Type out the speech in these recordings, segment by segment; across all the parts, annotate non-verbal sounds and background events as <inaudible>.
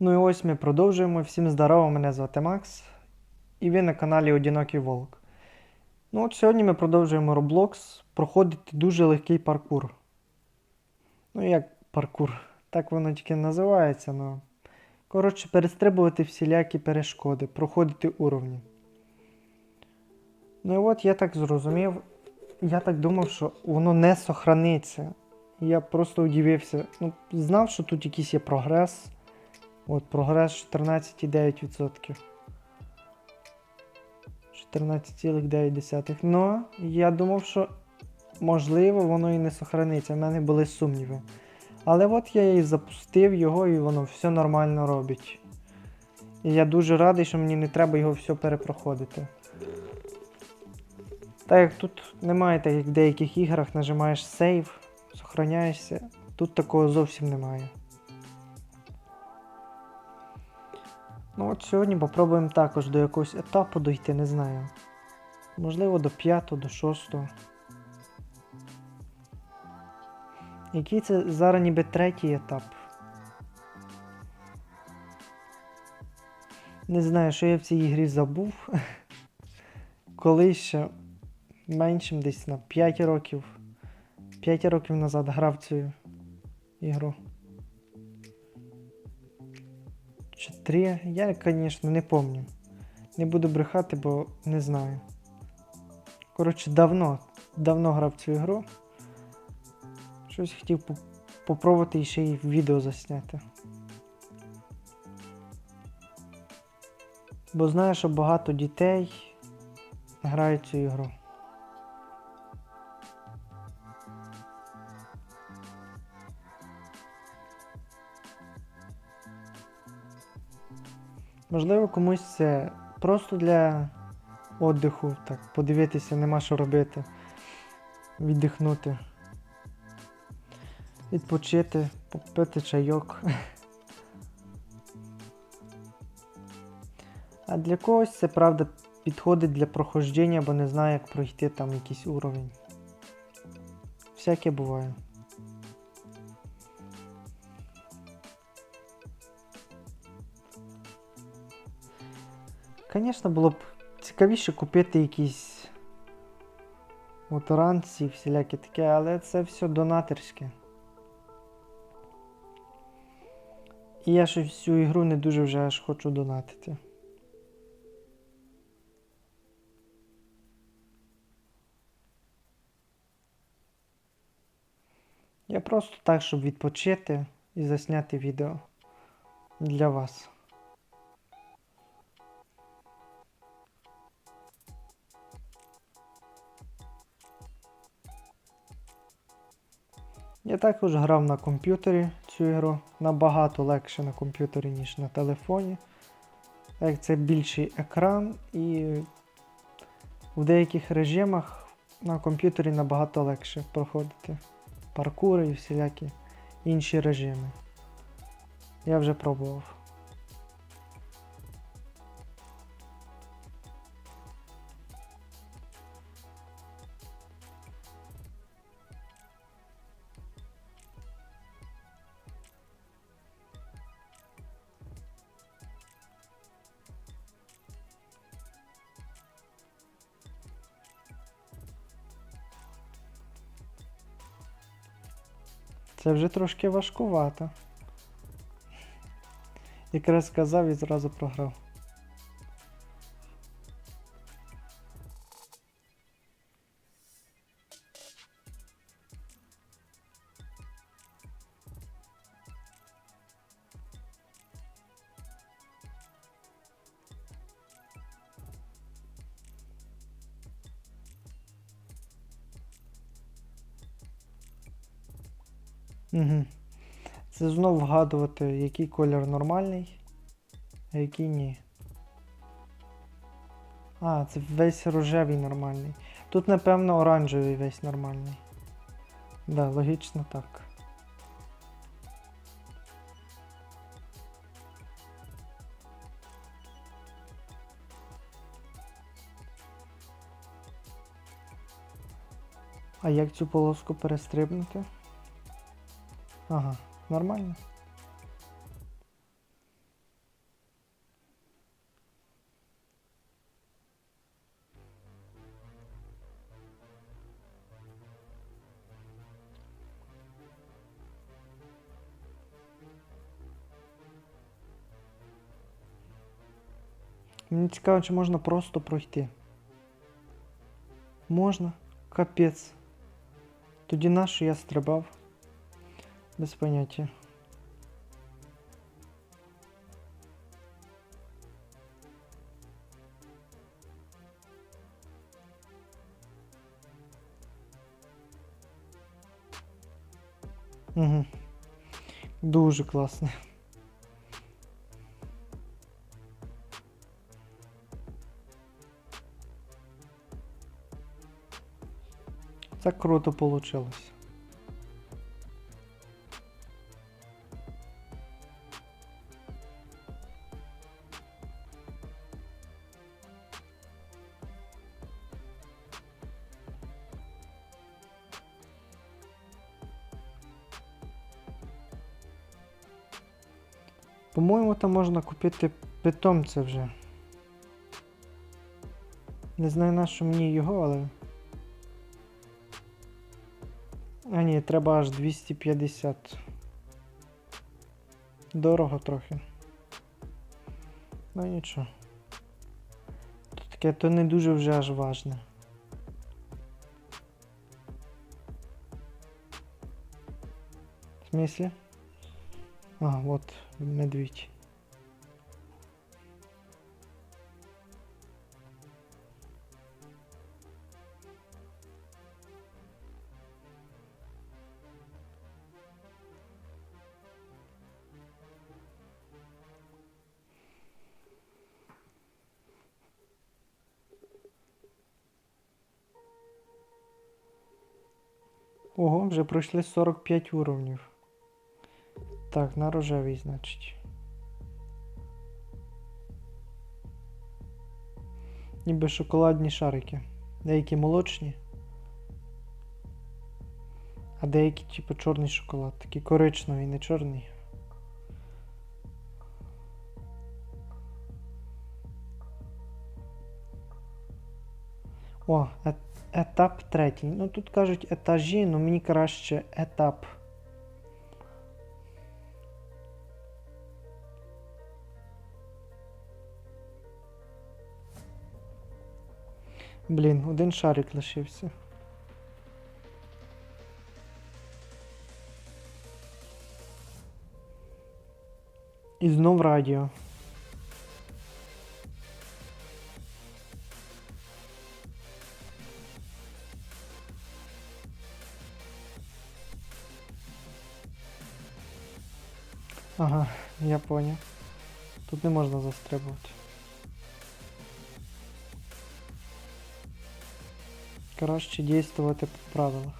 Ну і ось ми продовжуємо. Всім здорово, мене звати Макс. І ви на каналі Одинокий Волк. Ну от сьогодні ми продовжуємо Roblox проходити дуже легкий паркур. Ну як паркур, так воно тільки називається, ну. Коротше, перестрибувати всілякі перешкоди, проходити уровні. Ну і от я так зрозумів, я так думав, що воно не сохраниться. Я просто удивився. Ну, знав, що тут якийсь є прогрес. От, прогрес 14,9%. 14,9. Ну, я думав, що можливо воно і не сохраниться. У мене були сумніви. Але от я і запустив його, і воно все нормально робить. І я дуже радий, що мені не треба його все перепроходити. Так як тут немає, так як в деяких іграх нажимаєш сейв, сохраняєшся, тут такого зовсім немає. Ну от сьогодні попробуємо також до якогось етапу дойти, не знаю. Можливо до 5, до 6. Який це зараз ніби третій етап? Не знаю, що я в цій ігрі забув. <laughs> Колись ще меншим десь на 5 років. 5 років назад грав цю ігру. Чи 3? Я, звісно, не пам'ятаю. Не буду брехати, бо не знаю. Коротше, давно, давно грав цю ігру. Щось хотів по- попробувати і ще й відео засняти. Бо знаю, що багато дітей грають цю ігру. Можливо, комусь це просто для віддиху, так, подивитися, нема що робити, віддихнути, відпочити, попити чайок. <laughs> А для когось це правда підходить для проходження, бо не знає, як пройти там якийсь уровень. Всяке буває. Звісно, було б цікавіше купити якісь моторанці, всіляке таке, але це все донаторське. І я щось всю ігру не дуже вже аж хочу донатити. Я просто так, щоб відпочити і засняти відео для вас. Я також грав на комп'ютері цю ігру. Набагато легше на комп'ютері, ніж на телефоні. Як це більший екран і в деяких режимах на комп'ютері набагато легше проходити паркури і всілякі інші режими. Я вже пробував. Це вже трошки важкувато. Якраз сказав і зразу програв. Угу. Це знов вгадувати, який колір нормальний, а який ні. А, це весь рожевий нормальний. Тут, напевно, оранжевий весь нормальний. Да, логічно так. А як цю полоску перестрибнути? Ага, нормально. Мені цікаво, чи можна просто пройти. Можна? Капець. Тоді на я стрибав? Без поняття. Угу. Дуже класно. Це круто получилось. По-моєму, там можна купити питомця вже. Не знаю на що мені його, але. А ні, треба аж 250. Дорого трохи. Ну нічого. Тут таке то не дуже вже аж важне. В смысле? А, вот медведь. Ого, вже пройшли 45 уровнів. Так, на рожевий, значить. Ніби шоколадні шарики. Деякі молочні. А деякі, типу, чорний шоколад. Такий коричневий, не чорний. О, е- етап третій. Ну тут кажуть етажі, ну мені краще етап. Блін, один шарик лишився. І знов радіо. Ага, я понял. Тут не можна застрибувати. Краще дійствувати по правилах.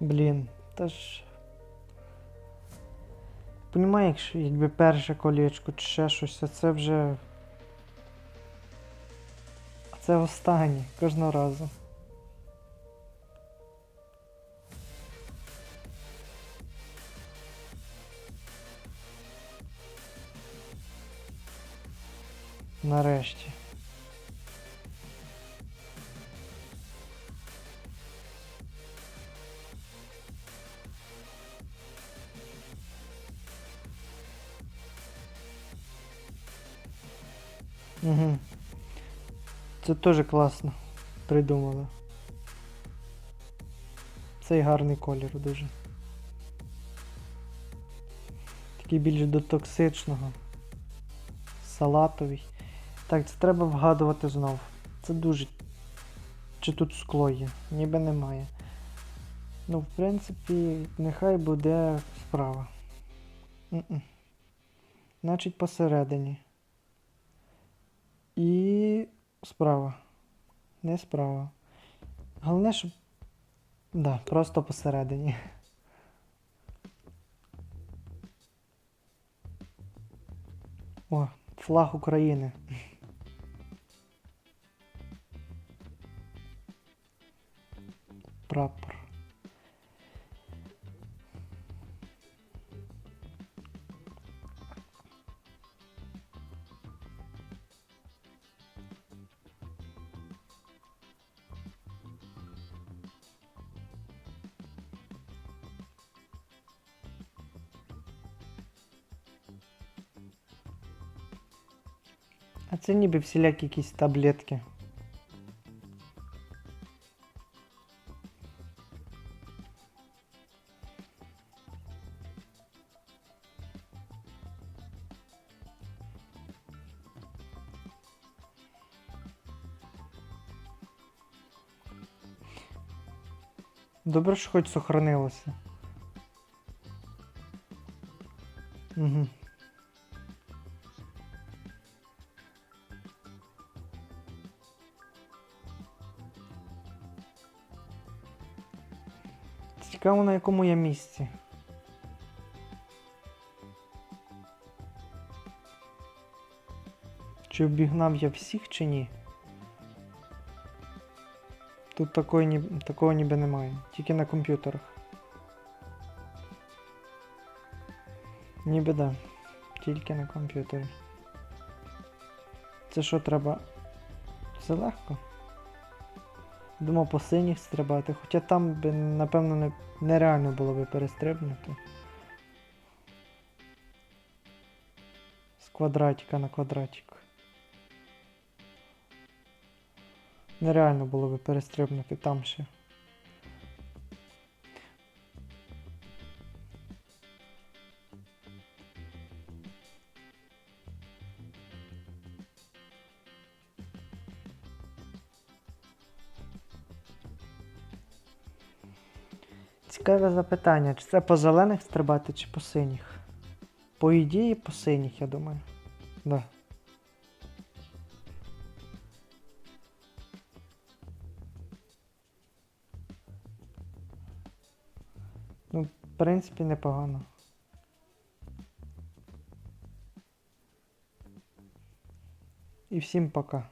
Блін, та ж. Понімаєш, якби перше колечко чи ще щось, а це вже. А це останнє кожного разу. Нарешті. Теж класно придумали. Цей гарний колір дуже. Такий більш до токсичного. Салатовий. Так, це треба вгадувати знов. Це дуже. Чи тут скло є? Ніби немає. Ну, в принципі, нехай буде справа. Значить посередині. І справа. Не справа. Головне, щоб. Да, просто посередині. О, флаг України. Прапор. А це ніби всілякі якісь таблетки. Добре, що хоч сохранилося. Угу. Цікаво, на якому я місці. Чи обігнав я всіх, чи ні? Тут такої, ні... такого ніби немає. Тільки на комп'ютерах. Ніби да. Тільки на комп'ютері. Це що треба? Це легко. Думав по синіх стрибати, хоча там би, напевно, не, нереально було би перестрибнути. З квадратика на квадратик. Нереально було би перестрибнути там ще. Цікаве запитання, чи це по зелених стрибати, чи по синіх? По ідеї, по синіх, я думаю. Да. Ну, в принципі, непогано. І всім пока.